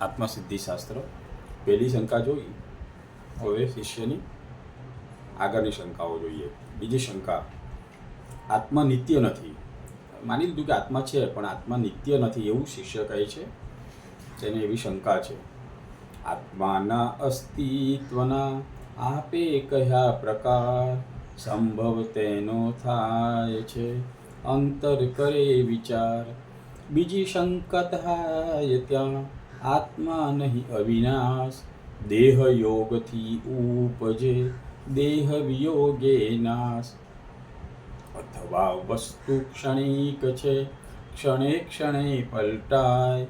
આત્મસિદ્ધિ શાસ્ત્ર. પહેલી શંકા જોઈ. હવે શિષ્યની આગળની શંકાઓ જોઈએ. બીજી શંકા, આત્મા નિત્ય નથી. માની લીધું કે આત્મા છે, પણ આત્મા નિત્ય નથી એવું શિષ્ય કહે છે. તેને એવી શંકા છે. આત્માના અસ્તિત્વના આપે કયા પ્રકાર સંભવ તેનો થાય છે? અંતર કરે વિચાર. બીજી શંકા થાય ત્યાં આત્મા નહીં, અવિનાશ. દેહ યોગથી ઉપજે, દેહ વિયોગે નાશ. અથવા વસ્તુ ક્ષણિક છે, ક્ષણે ક્ષણે પલટાય.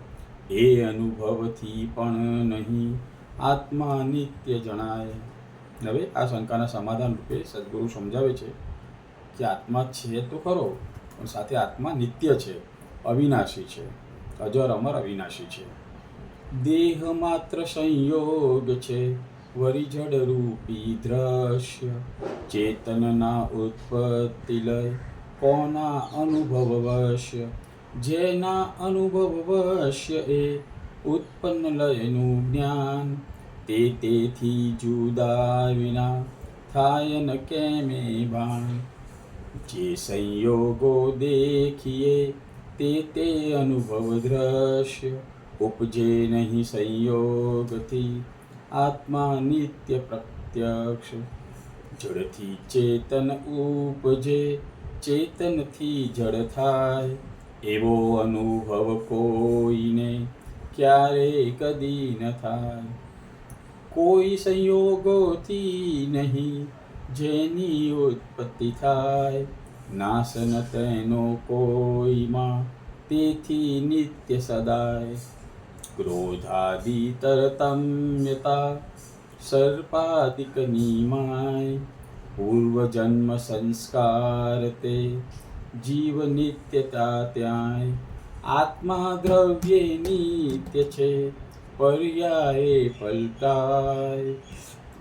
એ અનુભવથી પણ નહીં, આત્મા નિત્ય જણાય. હવે આ શંકાના સમાધાન રૂપે સદગુરુ સમજાવે છે કે આત્મા છે તો ખરો, પણ સાથે આત્મા નિત્ય છે, અવિનાશી છે. અજર અમર અવિનાશી છે. દેહ માત્ર સંયોગ છે વરિજડ રૂપી દ્રશ્ય. ચેતનના ઉત્પત્તિ લય કોના અનુભવ વશ્ય? જેના અનુભવ વશ્ય એ ઉત્પન્ન લયનું જ્ઞાન. તે તેથી જુદા વિના થાય ન કેમે ભાન. જે સંયોગો દેખીએ, તે તે અનુભવ દ્રશ્ય. ઉપજે નહીં સંયોગથી આત્મા નિત્ય પ્રત્યક્ષ. જડથી ચેતન ઉપજે, ચેતનથી જડ થાય. એવો અનુભવ કોઈને ક્યારે કદી ન થાય. કોઈ સંયોગોથી નહીં, જેની ઉત્પત્તિ થાય. નાશ ન તેનો કોઈમાં, તેથી નિત્ય સદાય. ક્રોધાદિ તરતમ્યતા સર્પાદિક નિમાય પૂર્વજન્મ સંસ્કાર તે જીવનિત્યતા ત્યાંય આત્મા દ્રવ્ય નિત્ય છે પર્યાય પલટાય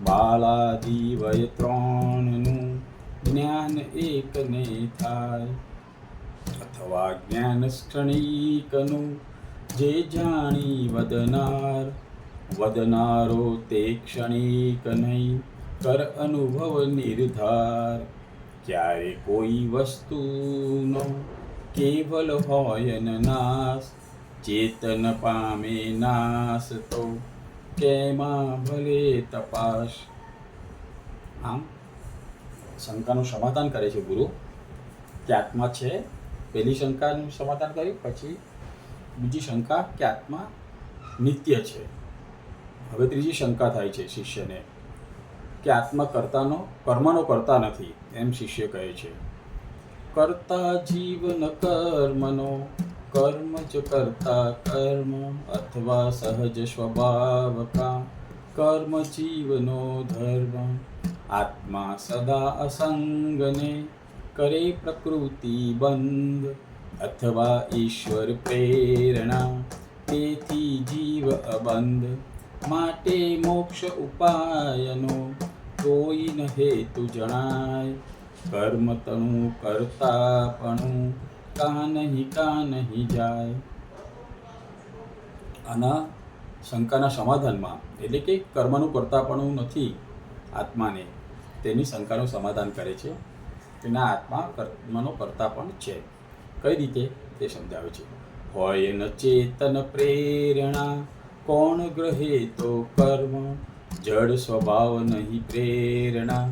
બાલાદિ વય ત્રણનું જ્ઞાન એકને થાય અથવા જ્ઞાન ક્ષણિકનું જે જાણી વદનાર, વદનારો તે ક્ષણિક નહીં કર અનુભવ નિર્ધાર. ક્યારે કોઈ વસ્તુનો કેવલ હોય નાશ, ચેતન પામે નાશ તો કેમાં ભલે તપાસ આમ, શંકાનું સમાધાન કરે છે ગુરુ. કે આત્મા છે પહેલી શંકાનું સમાધાન કર્યું, પછી બીજી શંકા કે આત્મા નિત્ય છે. હવે ત્રીજી શંકા થાય છે શિષ્યને કે આત્મા કર્તાનો, કર્મનો કરતા નથી, એમ શિષ્ય કહે છે. કર્તા જીવન કર્મનો, કર્મ જ કરતા કર્મ અથવા સહજ સ્વભાવ કામ. કર્મ જીવનો ધર્મ, આત્મા સદા અસંગને કરે પ્રકૃતિ બંધ. અથવા ઈશ્વર પ્રેરણા તેથી જીવ અબંધ માટે મોક્ષ ઉપાયનો કોઈ ન હેતુ જણાય કર્મ તણું કરતાપણું કા નહીં કા નહીં જાય આના શંકાના સમાધાનમાં એટલે કે કર્મનું કરતાપણું નથી આત્માને તેની શંકાનું સમાધાન કરે છે તેના આત્મા કર્મનો કરતા પણ છે કઈ રીતે તે સમજાવે છે? હોય ન ચેતન પ્રેરણા, કોણ ગ્રહે તો કર્મ? જડ સ્વભાવ નહીં પ્રેરણા,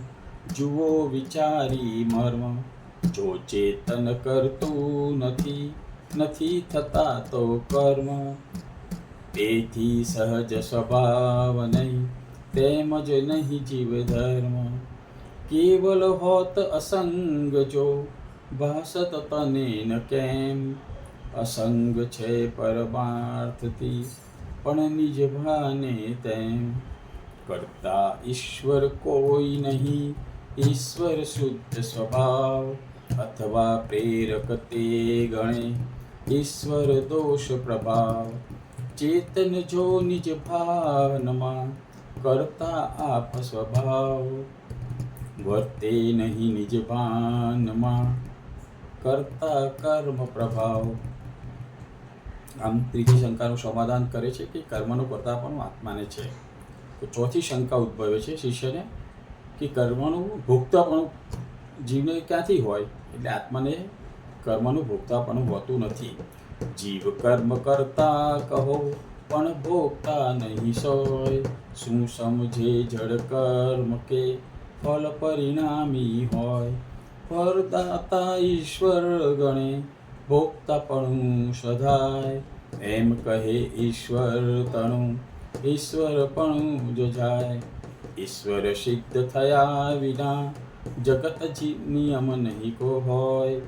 જુઓ વિચારી મર્મ. જો ચેતન કરતું નથી નથી થતા તો કર્મ. તેથી સહજ સ્વભાવ નહીં, તેમજ નહીં જીવ ધર્મ. કેવલ હોત અસંગ જો તને ન કેમ? અસંગ છે પરમાર્થથી, પણ નિજ ભાને તેમ કરતા ઈશ્વર કોઈ નહીં. ઈશ્વર શુદ્ધ સ્વભાવ અથવા પ્રેરક તે ગણે. ઈશ્વર દોષ પ્રભાવ ચેતન જો નિજ ભાનમાં કરતા આપ સ્વભાવ વર્તે નહીં નિજ ભાનમાં. કરતા કર્મ પ્રભાવ. આમ ત્રીજી શંકાનું સમાધાન કરે છે કે કર્મનો કરતા પણ આત્માને છે. તો ચોથી શંકા ઉદ્ભવે છે શિષ્યને કે કર્મનું ભોગતા પણ જીવને ક્યાંથી હોય? એટલે આત્માને કર્મનું ભોગતા પણ હોતું નથી. જીવ કર્મ કરતા કહો, પણ ભોગતા નહીં સોય. શું સમજે જડ કર્મ કે ફલ પરિણામી હોય? ફળદાતા ઈશ્વર ગણે ભોક્તાપણું સધાય. એમ કહે ઈશ્વર તણું, ઈશ્વર પણ જાય. ઈશ્વર સિદ્ધ થયા વિના જગત જી નિયમ નહીં કો હોય.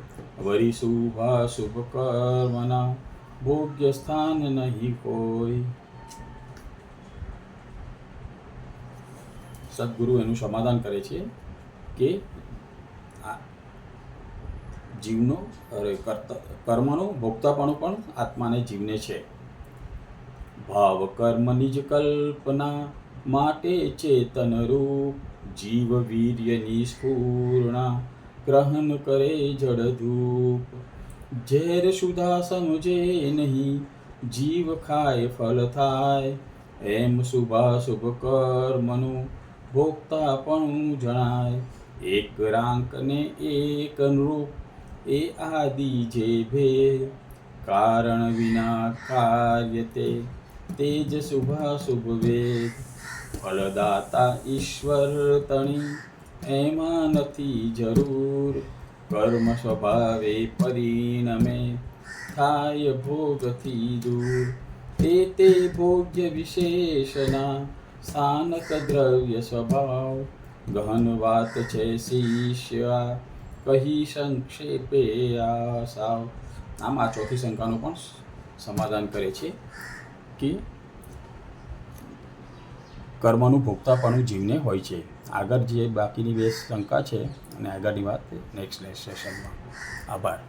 વરી શુભા શુભ કર્મના ભોગ્ય સ્થાન નહીં કોઈ. સદગુરુ એનું સમાધાન કરે છે કે આ જીવનો કર્મનો, ભોગતાપણું પણ આત્માને જીવને છે. ભાવ કર્મની જ કલ્પના માટે ચેતન રૂપ, જીવ વીર્યની સ્ફૂર્ણા ગ્રહણ કરે જડ ધૂપ. ઝેર સુધા સમજે નહીં, જીવ ખાય ફલ થાય, એમ શુભાશુભ કર્મનું ભોગતા પણ જણાય. એક રાંક ને એક અનુરૂપ એ આદિ જે ભેદ. કારણ વિના કાર્ય તે તેજ શુભાશુભ વેદ. ફલદાતા ઈશ્વર તણી, એમાં નથી જરૂર. કર્મ સ્વભાવે પરિણમે, થાય ભોગથી દૂર. તે તે ભોગ્ય વિશેષના સ્થાનક દ્રવ્ય સ્વભાવ. ગહન વાત છે શિષ્ય કહી સંક્ષેપે આ સાવ આમ આ ચોથી શંકાનું પણ સમાધાન કરે છે કે કર્મનું ભોગતાપણું જીવને હોય છે. આગળ જે બાકીની બે શંકા છે અને આગળની વાત નેક્સ્ટ સેશનમાં આભાર.